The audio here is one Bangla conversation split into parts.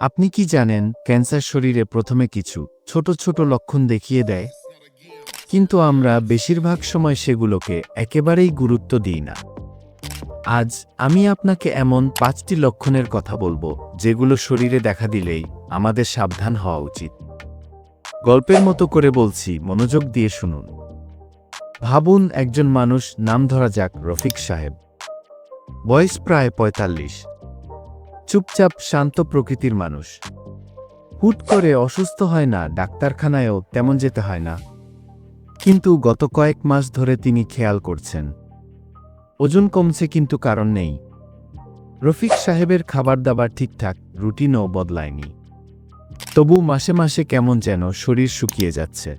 আপনি কি জানেন, ক্যান্সার শরীরে প্রথমে কিছু ছোট ছোট লক্ষণ দেখিয়ে দেয়? কিন্তু আমরা বেশিরভাগ সময় সেগুলোকে একেবারেই গুরুত্ব দিই না। আজ আমি আপনাকে এমন পাঁচটি লক্ষণের কথা বলব, যেগুলো শরীরে দেখা দিলেই আমাদের সাবধান হওয়া উচিত। গল্পের মতো করে বলছি, মনোযোগ দিয়ে শুনুন। ভাবুন, একজন মানুষ, নাম ধরা যাক রফিক সাহেব। বয়স প্রায় পঁয়তাল্লিশ। চুপচাপ শান্ত প্রকৃতির মানুষ। হুট করে অসুস্থ হয় না, ডাক্তারখানায়ও তেমন যেতে হয় না। কিন্তু গত কয়েক মাস ধরে তিনি খেয়াল করছেন। ওজন কমছে কিন্তু কারণ নেই। রফিক সাহেবের খাবার দাবার ঠিকঠাক, রুটিনও বদলায়নি। তবু মাসে মাসে কেমন যেন শরীর শুকিয়ে যাচ্ছে।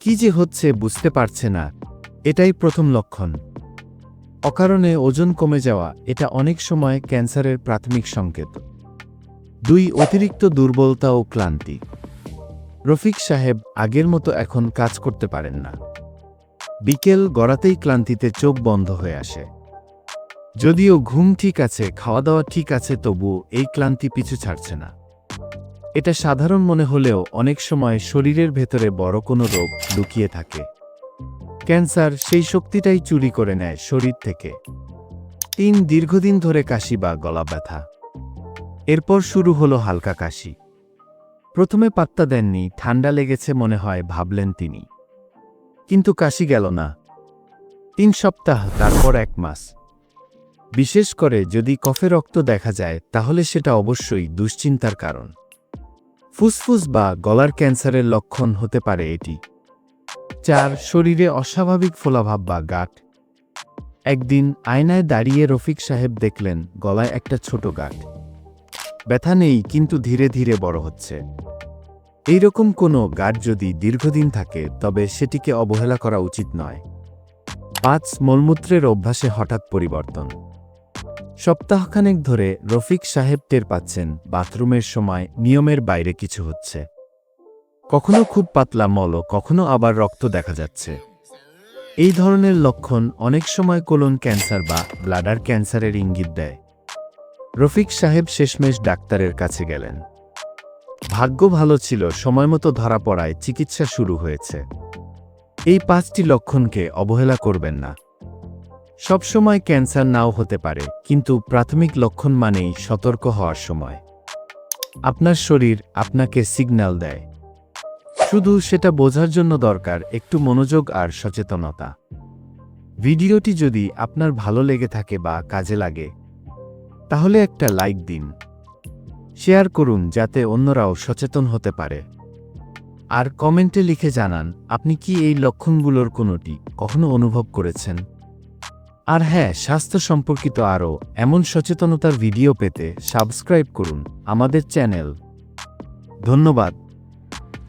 কি যে হচ্ছে বুঝতে পারছে না, এটাই প্রথম লক্ষণ। অকারণে ওজন কমে যাওয়া এটা অনেক সময় ক্যান্সারের প্রাথমিক সংকেত। দুই, অতিরিক্ত দুর্বলতা ও ক্লান্তি। রফিক সাহেব আগের মতো এখন কাজ করতে পারেন না। বিকেল গড়াতেই ক্লান্তিতে চোখ বন্ধ হয়ে আসে। যদিও ঘুম ঠিক আছে খাওয়া দাওয়া ঠিক আছে, তবু এই ক্লান্তি পিছু ছাড়ছে না। এটা সাধারণ মনে হলেও অনেক সময় শরীরের ভেতরে বড় কোনো রোগ লুকিয়ে থাকে। ক্যান্সার সেই শক্তিটাই চুরি করে নেয় শরীর থেকে। তিন দীর্ঘদিন ধরে কাশি বা গলা ব্যথা। এরপর শুরু হলো হালকা কাশি। প্রথমে পাত্তা দেননি, ঠান্ডা লেগেছে মনে হয়, ভাবলেন তিনি। কিন্তু কাশি গেল না। তিন সপ্তাহ, তারপর এক মাস। বিশেষ করে যদি কফে রক্ত দেখা যায়, তাহলে সেটা অবশ্যই দুশ্চিন্তার কারণ। ফুসফুস বা গলার ক্যান্সারের লক্ষণ হতে পারে এটি। চার শরীরে অস্বাভাবিক ফোলাভাব বা গাঁট। একদিন আয়নায় দাঁড়িয়ে রফিক সাহেব দেখলেন গলায় একটা ছোট গাঁট। ব্যথা নেই, কিন্তু ধীরে ধীরে বড় হচ্ছে। এইরকম কোনো গাঁট যদি দীর্ঘদিন থাকে, তবে সেটিকে অবহেলা করা উচিত নয়। পাঁচ মলমূত্রের অভ্যাসে হঠাৎ পরিবর্তন। সপ্তাহখানেক ধরে রফিক সাহেব টের পাচ্ছেন, বাথরুমের সময় নিয়মের বাইরে কিছু হচ্ছে। কখনো খুব পাতলা মল, কখনো আবার রক্ত দেখা যাচ্ছে। এই ধরনের লক্ষণ অনেক সময় কোলন ক্যান্সার বা ব্লাডার ক্যান্সারের ইঙ্গিত দেয়। রফিক সাহেব শেষমেশ ডাক্তারের কাছে গেলেন। ভাগ্য ভালো ছিল সময়মতো ধরা পড়ায় চিকিৎসা শুরু হয়েছে। এই পাঁচটি লক্ষণকে অবহেলা করবেন না। সবসময় ক্যান্সার নাও হতে পারে, কিন্তু প্রাথমিক লক্ষণ মানেই সতর্ক হওয়ার সময়। আপনার শরীর আপনাকে সিগন্যাল দেয়। শুধু সেটা বোঝার জন্য দরকার, একটু মনোযোগ আর সচেতনতা। ভিডিওটি যদি আপনার ভালো লেগে থাকে বা কাজে লাগে, তাহলে একটা লাইক দিন। শেয়ার করুন যাতে অন্যরাও সচেতন হতে পারে। আর কমেন্টে লিখে জানান, আপনি কি এই লক্ষণগুলোর কোনোটি কখনো অনুভব করেছেন? আর হ্যাঁ স্বাস্থ্য সম্পর্কিত আরও এমন সচেতনতার ভিডিও পেতে সাবস্ক্রাইব করুন আমাদের চ্যানেল। ধন্যবাদ।